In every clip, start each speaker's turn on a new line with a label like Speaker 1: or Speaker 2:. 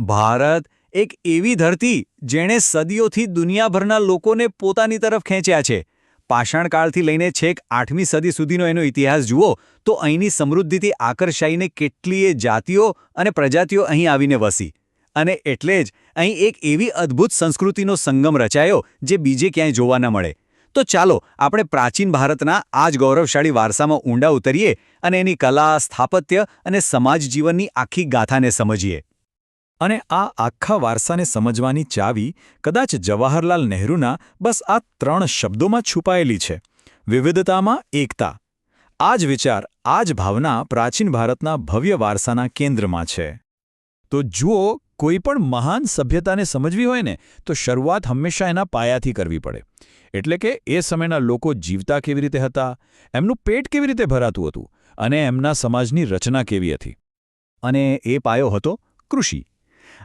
Speaker 1: ભારત એક એવી ધરતી જેણે સદીઓથી દુનિયાભરના લોકોને પોતાની તરફ ખેંચ્યા છે. પાષાણકાળથી લઈને છેક આઠમી સદી સુધીનો એનો ઇતિહાસ જુઓ, તો અહીંની સમૃદ્ધિથી આકર્ષાઈને કેટલીય જાતિઓ અને પ્રજાતિઓ અહીં આવીને વસી. અને એટલે જ અહીં એક એવી અદ્ભુત સંસ્કૃતિનો સંગમ રચાયો જે બીજે ક્યાંય જોવા ન મળે. તો ચાલો, આપણે પ્રાચીન ભારતના આ જ ગૌરવશાળી વારસામાં ઊંડા ઉતરીએ અને એની કલા, સ્થાપત્ય અને સમાજ જીવનની આખી ગાથાને સમજીએ. અને આ આખા વારસાને સમજવાની ચાવી કદાચ જવાહરલાલ નહેરુના બસ આ ત્રણ શબ્દોમાં છુપાયેલી છે. વિવિધતામાં એકતા. આ જ વિચાર, આ જ ભાવના પ્રાચીન ભારતના ભવ્ય વારસાના કેન્દ્રમાં છે. તો જુઓ, કોઈ પણ મહાન સભ્યતાને સમજવી હોય ને, તો શરૂઆત હંમેશા એના પાયાથી કરવી પડે. એટલે કે એ સમયના લોકો જીવતા કેવી રીતે હતા, એમનું પેટ કેવી રીતે ભરાતું હતું અને એમના સમાજની રચના કેવી હતી. અને એ પાયો હતો કૃષિ.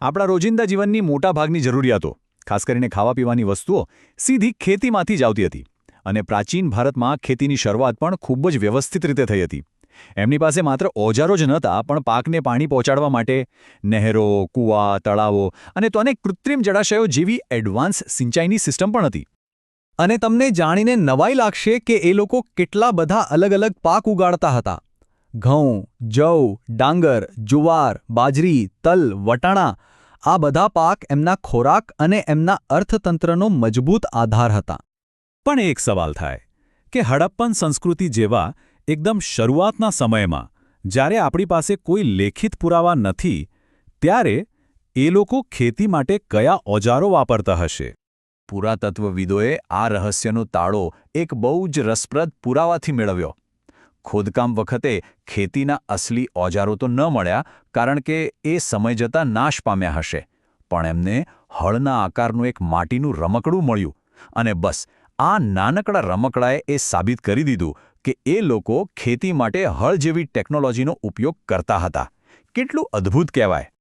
Speaker 1: આપણા રોજિંદા જીવનની મોટાભાગની જરૂરિયાતો, ખાસ કરીને ખાવા પીવાની વસ્તુઓ, સીધી ખેતીમાંથી જ આવતી હતી. અને પ્રાચીન ભારતમાં ખેતીની શરૂઆત પણ ખૂબ જ વ્યવસ્થિત રીતે થઈ હતી. એમની પાસે માત્ર ઓજારો જ નહોતા, પણ પાકને પાણી પહોંચાડવા માટે નહેરો, કૂવા, તળાવો અને તો અનેક કૃત્રિમ જળાશયો જેવી એડવાન્સ સિંચાઈની સિસ્ટમ પણ હતી. અને તમને જાણીને નવાઈ લાગશે કે એ લોકો કેટલા બધા અલગ અલગ પાક ઉગાડતા હતા. ઘઉં, જવ, ડાંગર, જુવાર, બાજરી, તલ, વટાણા આ બધા પાક એમના ખોરાક અને એમના અર્થતંત્રનો મજબૂત આધાર હતા. પણ એક સવાલ થાય કે હડપ્પન સંસ્કૃતિ જેવા એકદમ શરૂઆતના સમયમાં જ્યારે આપણી પાસે કોઈ લેખિત પુરાવા નથી, ત્યારે એ લોકો ખેતી માટે કયા ઓજારો વાપરતા હશે? પુરાતત્વવિદોએ આ રહસ્યનો તાળો એક બહુ જ રસપ્રદ પુરાવાથી મેળવ્યો. ખોદકામ વખતે ખેતીના અસલી ઓજારો તો ન મળ્યા કારણ કે એ સમય જતાં નાશ પામ્યા હશે. પણ એમને હળના આકારનું એક માટીનું રમકડું મળ્યું અને બસ, આ નાનકડા રમકડાએ એ સાબિત કરી દીધું કે એ લોકો ખેતી માટે હળ જેવી ટેકનોલોજીનો ઉપયોગ કરતા હતા. કેટલું અદ્ભુત કહેવાય.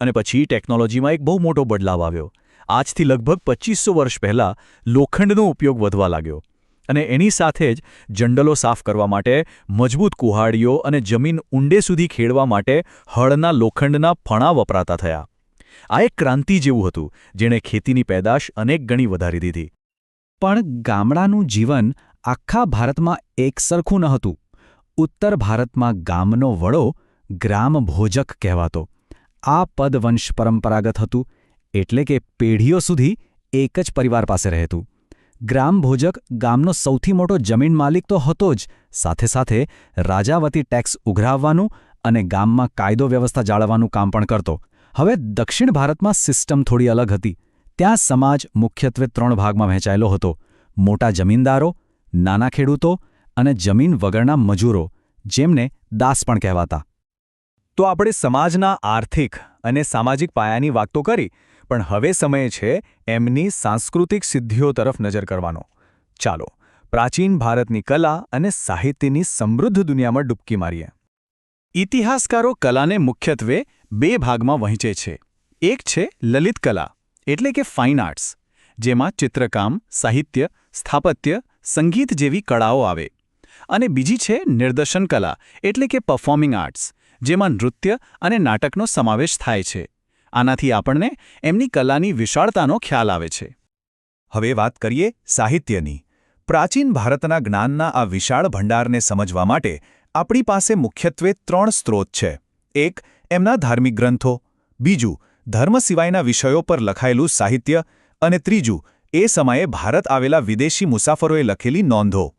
Speaker 1: અને પછી ટેકનોલોજીમાં એક બહુ મોટો બદલાવ આવ્યો. આજથી લગભગ પચીસો વર્ષ પહેલાં લોખંડનો ઉપયોગ વધવા લાગ્યો. અને એની સાથે જ જંડલો સાફ કરવા માટે, મજબૂત કુહાડીઓ અને જમીન ઊંડે સુધી ખેડવા માટે હળના લોખંડના ફણા વપરાતા થયા. આ એક ક્રાંતિ જેવું હતું, જેણે ખેતીની પેદાશ અનેક ગણી વધારી દીધી. પણ ગામડાનું જીવન આખા ભારતમાં એકસરખું ન હતું. ઉત્તર ભારતમાં ગામનો વડો ગ્રામ ભોજક કહેવાતો. આ પદ વંશ પરંપરાગત હતું, એટલે કે પેઢીઓ સુધી એક જ પરિવાર પાસે રહેતું. ગ્રામ ભોજક ગામનો સૌથી મોટો જમીન માલિક તો હતો જ. સાથે સાથે રાજાવતી ટેક્સ ઉઘરાવવાનું અને ગામમાં કાયદો વ્યવસ્થા જાળવવાનું કામ પણ કરતો. હવે દક્ષિણ ભારતમાં સિસ્ટમ થોડી અલગ હતી. ત્યાં સમાજ મુખ્યત્વે ત્રણ ભાગમાં વહેંચાયેલો હતો. મોટા જમીનદારો, નાના ખેડૂતો અને જમીન વગરના મજૂરો, જેમને દાસ પણ કહેવાતા. તો આપણે સમાજના આર્થિક અને સામાજિક પાયાની વાત કરી. પણ હવે સમય છે એમની સાંસ્કૃતિક સિદ્ધિઓ તરફ નજર કરવાનો. ચાલો, પ્રાચીન ભારતની કલા અને સાહિત્યની સમૃદ્ધ દુનિયામાં ડૂબકી મારીએ. ઇતિહાસકારો કલાને મુખ્યત્વે બે ભાગમાં વહેંચે છે. એક છે લલિત કલા, એટલે કે ફાઇન આર્ટ્સ, જેમાં ચિત્રકામ, સાહિત્ય, સ્થાપત્ય, સંગીત જેવી કળાઓ આવે. અને બીજી છે નિર્દર્શન કલા, એટલે કે પરફોર્મિંગ આર્ટ્સ જેમાં નૃત્ય અને નાટકનો સમાવેશ થાય છે. આનાથી આપણને એમની કલાની વિશાળતાનો ખ્યાલ આવે છે. હવે વાત કરીએ સાહિત્યની. પ્રાચીન ભારતના જ્ઞાનના આ વિશાળ ભંડારને સમજવા માટે આપણી પાસે મુખ્યત્વે ત્રણ સ્ત્રોત છે. એક, એમના ધાર્મિક ગ્રંથો. બીજું, ધર્મ સિવાયના વિષયો પર લખાયેલું સાહિત્ય. અને ત્રીજું, એ સમયે ભારત આવેલા વિદેશી મુસાફરોએ લખેલી નોંધો.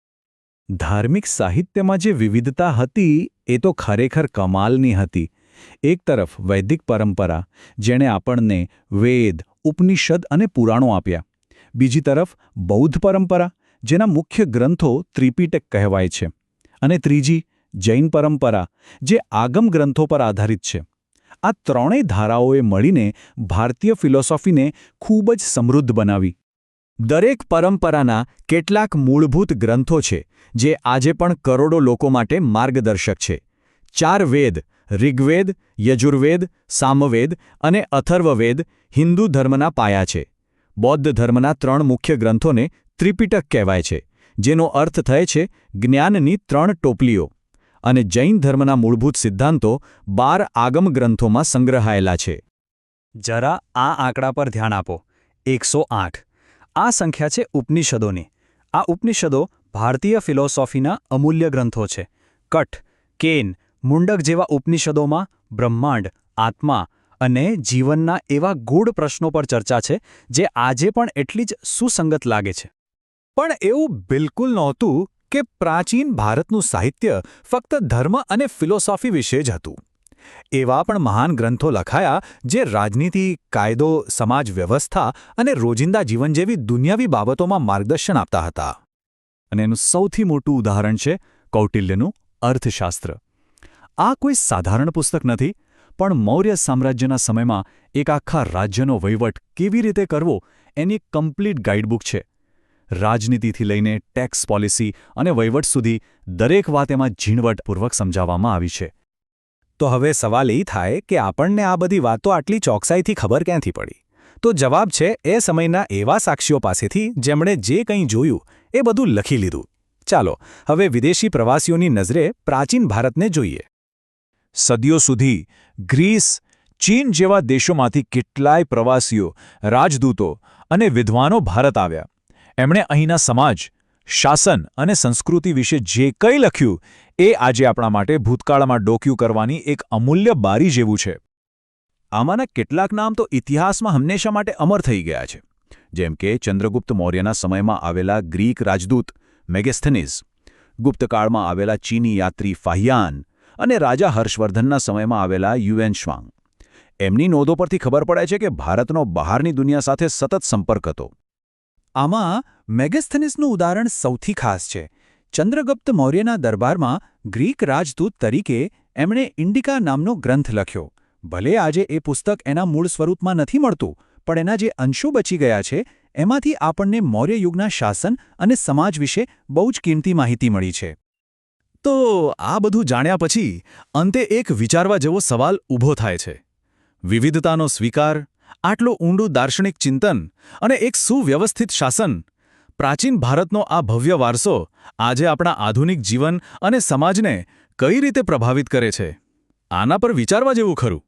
Speaker 1: ધાર્મિક સાહિત્યમાં જે વિવિધતા હતી, એ તો ખરેખર કમાલની હતી. એક તરફ વૈદિક પરંપરા, જેણે આપણને વેદ, ઉપનિષદ અને પુરાણો આપ્યા. બીજી તરફ બૌદ્ધ પરંપરા, જેના મુખ્ય ગ્રંથો ત્રિપીટક કહેવાય છે. અને ત્રીજી જૈન પરંપરા, જે આગમ ગ્રંથો પર આધારિત છે. આ ત્રણેય ધારાઓએ મળીને ભારતીય ફિલોસોફીને ખૂબ જ સમૃદ્ધ બનાવી. દરેક પરંપરાના કેટલાક મૂળભૂત ગ્રંથો છે, જે આજે પણ કરોડો લોકો માટે માર્ગદર્શક છે. ચાર વેદ ઋગ્વેદ, યજુર્વેદ, સામવેદ અને અથર્વવેદ હિન્દુ ધર્મના પાયા છે. બૌદ્ધ ધર્મના ત્રણ મુખ્ય ગ્રંથોને ત્રિપિટક કહેવાય છે, જેનો અર્થ થાય છે જ્ઞાનની ત્રણ ટોપલીઓ. અને જૈન ધર્મના મૂળભૂત સિદ્ધાંતો બાર આગમ ગ્રંથોમાં સંગ્રહાયેલા છે. જરા આ આંકડા પર ધ્યાન આપો. એકસો આ સંખ્યા છે ઉપનિષદોની. આ ઉપનિષદો ભારતીય ફિલોસોફીના અમૂલ્ય ગ્રંથો છે. કઠ, કેન મુંડક જેવા ઉપનિષદોમાં બ્રહ્માંડ, આત્મા અને જીવનના એવા ગૂઢ પ્રશ્નો પર ચર્ચા છે, જે આજે પણ એટલી જ સુસંગત લાગે છે. પણ એવું બિલકુલ નહોતું કે પ્રાચીન ભારતનું સાહિત્ય ફક્ત ધર્મ અને ફિલોસોફી વિશે જ હતું. એવા પણ મહાન ગ્રંથો લખાયા જે રાજનીતિ, કાયદો, સમાજ વ્યવસ્થા અને રોજિંદા જીવન જેવી દુનિયાવી બાબતોમાં માર્ગદર્શન આપતા હતા. અને એનું સૌથી મોટું ઉદાહરણ છે કૌટિલ્યનું અર્થશાસ્ત્ર. આ કોઈ સાધારણ પુસ્તક નથી, પણ મૌર્ય સામ્રાજ્યના સમયમાં એક આખા રાજ્યનો વહીવટ કેવી રીતે કરવો એની કમ્પ્લીટ ગાઈડબુક છે. રાજનીતિથી લઈને ટેક્સ પોલિસી અને વહીવટ સુધી દરેક વાત એમાં ઝીણવટપૂર્વક સમજાવવામાં આવી છે. તો હવે સવાલ એ થાય કે આપણને આ બધી વાતો આટલી ચોકસાઈથી ખબર ક્યાંથી પડી? તો જવાબ છે એ સમયના એવા સાક્ષીઓ પાસેથી જેમણે જે કંઈ જોયું એ બધું લખી લીધું. ચાલો, હવે વિદેશી પ્રવાસીઓની નજરે પ્રાચીન ભારતને જોઈએ.
Speaker 2: સદીઓ સુધી ગ્રીસ, ચીન જેવા દેશોમાંથી કેટલાય પ્રવાસીઓ, રાજદૂતો અને વિદ્વાનો ભારત આવ્યા. એમણે અહીંના સમાજ, શાસન અને સંસ્કૃતિ વિશે જે કંઈ લખ્યું, એ આજે આપણા માટે ભૂતકાળમાં ડોક્યું કરવાની એક અમૂલ્ય બારી જેવું છે. આમાંના કેટલાક નામ તો ઇતિહાસમાં હંમેશા માટે અમર થઈ ગયા છે. જેમ કે ચંદ્રગુપ્ત મૌર્યના સમયમાં આવેલા ગ્રીક રાજદૂત મેગેસ્થનીઝ ગુપ્તકાળમાં આવેલા ચીની યાત્રી ફાહિયાન અને રાજા હર્ષવર્ધનના સમયમાં આવેલા યુએન શ્વાંગ. એમની નોંધો પરથી ખબર પડે છે કે ભારતનો બહારની દુનિયા સાથે સતત સંપર્ક હતો.
Speaker 1: આમાં મેગેસ્થનિસનું ઉદાહરણ સૌથી ખાસ છે. ચંદ્રગુપ્ત મૌર્યના દરબારમાં ગ્રીક રાજદૂત તરીકે એમણે ઇન્ડિકા નામનો ગ્રંથ લખ્યો. ભલે આજે એ પુસ્તક એના મૂળ સ્વરૂપમાં નથી મળતું, પણ એના જે અંશો બચી ગયા છે, એમાંથી આપણને મૌર્ય યુગના શાસન અને સમાજ વિશે બહુ જ કિંમતી માહિતી મળી છે. તો આ બધું જાણ્યા પછી અંતે એક વિચારવા જેવો સવાલ ઊભો થાય છે. વિવિધતાનો સ્વીકાર, આટલું ઊંડું દાર્શનિક ચિંતન અને એક સુવ્યવસ્થિત શાસન, પ્રાચીન ભારતનો આ ભવ્ય વારસો આજે આપણા આધુનિક જીવન અને સમાજને કઈ રીતે પ્રભાવિત કરે છે? આના પર વિચારવા જેવું ખરું.